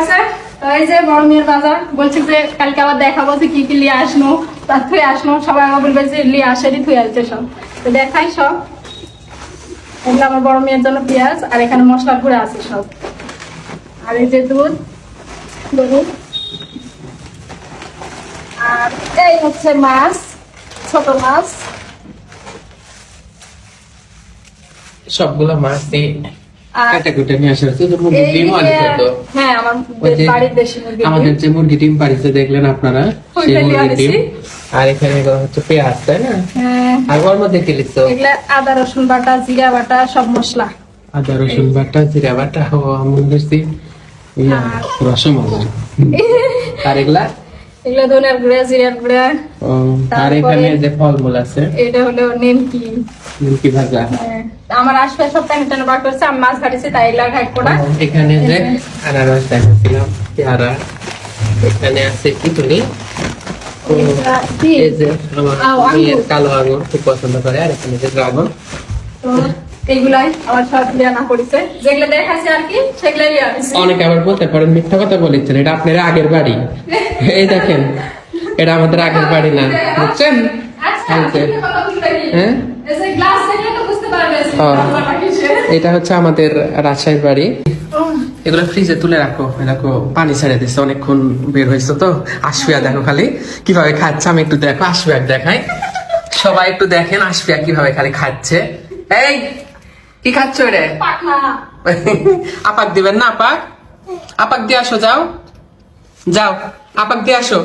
আছে? এই যে বড় বাজার, বলছি যে কালকে আবার দেখাবো যে কি কি লিয়ে আসনো। তার থুয়ে আসনো, সবাই আমার বলবে যে লিয়ে আসেনি, থুয়ে আসছে সব। তো দেখাই সব। এগুলো আমার বড় মেয়ের জন্য পেঁয়াজ, আর এখানে মশলা গুঁড়ো আছে সব। আর এই যে দুধ দুধ। আর এই হচ্ছে মাছ, ছোট মাছ। সবগুলো মাছ দিয়ে হ্যাঁ আমাদের যে মুরগি ডিম পাড়িতে দেখলেন আপনারা। আর এখানে হচ্ছে পেঁয়াজ তাই না? হ্যাঁ। আর ওর মধ্যে কি লিখছো? আদা রসুন বাটা জিরা বাটা সব মশলা। আদা রসুন বাটা জিরা বাটা ও ইয়া আর- রসমালাই। আর এগুলা? এগুলা ধনিয়ার গুঁড়া জিরার গুঁড়া। আর এখানে যে ফলমূল আছে? এটা হলো নেমকি। নিমকি ভাজা। হ্যাঁ, আমার আশপাশ সব টাইম টাইম বার করছে আমি মাছ ঘাটিছি তাই এগুলা ঘাট করা এখানে যে আনারস দেখাচ্ছিলাম পেয়ারা এখানে আছে কি? মেয়ের কালো আঙুর খুব পছন্দ করে আর এখানে যে ড্রাগন। তো আমার সব লিয়ানা করেছে। যেগুলো দেখাচ্ছে আর কি সেগুলাই অনেকে আবার বলতে পারেন মিথ্যা কথা বলেছেন এটা আপনার আগের বাড়ি। এই দেখেন এটা আমাদের আগের বাড়ি না বুঝছেন? আচ্ছা বুঝতে পারি। হ্যাঁ? এটা হচ্ছে আমাদের রাজশাহীর বাড়ি। এগুলো ফ্রিজে তুলে রাখো দেখো পানি ছেড়ে দিচ্ছে অনেকক্ষণ বের হয়েছে তো। আশফিয়া দেখো খালি কীভাবে খাচ্ছে আমি একটু দেখো আশফিয়া দেখাই। সবাই একটু দেখেন আশফিয়া কীভাবে খালি খাচ্ছে। এই কি খাচ্ছ রে? আপাক দিবেন না আপাক? আপাক দিয়ে আসো যাও। যাও আপাক দিয়ে আসো।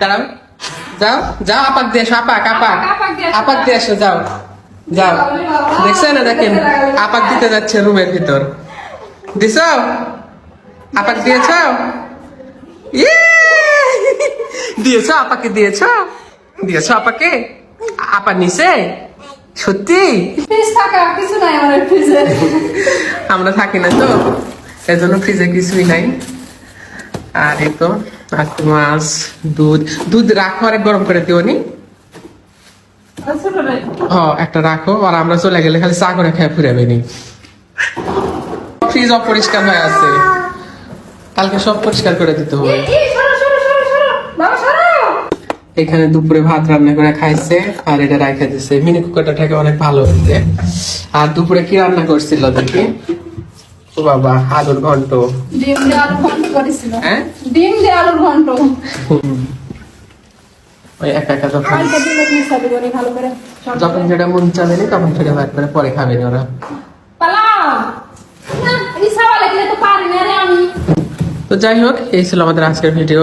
দাঁড়াও। যাও যাও আপাক দিয়ে আসো আপাক আপাক। আপাক দিয়ে আসো। যাও। যাও। দেখছেন না দেখেন আপাক দিতে যাচ্ছে রুমের ভিতর। দিছ? আপাক দিয়েছ? ইয়ে! দিয়েছ আপাকে দিয়েছ? দিয়েছ আপাকে? আপা নিছে? সত্যি? ফ্রিজ থাকা কিছু নাই আমার ফ্রিজে আমরা থাকি না তো এজন্য ফ্রিজে কিছুই নাই। আর এই তো মাছ দুধ। দুধ রাখো আর গরম করে দিও নি। একটা রাখো আর আমরা চলে গেলে খালি চা করে খেয়ে ফুরাবে নি। ফ্রিজ অপরিষ্কার হয়ে আছে। কালকে সব পরিষ্কার করে দিতে হবে। এখানে দুপুরে ভাত রান্না করে খাইছে আর এটা রাখা দিছে। মিনি কুকারটা থেকে অনেক ভালো হয়েছে। আর দুপুরে কি রান্না করছিল দেখি? ও বাবা আলুর ঘন্ট। ডিম দিয়ে আলুর ঘন্ট করেছিল। হ্যাঁ? ডিম দিয়ে আলুর ঘন্ট। ওই একা একা যখন যেটা মন চাবে নি তখন সেটা ভাগ করে পরে খাবে ওরা। তো যাই হোক এই ছিল আমাদের আজকের ভিডিও।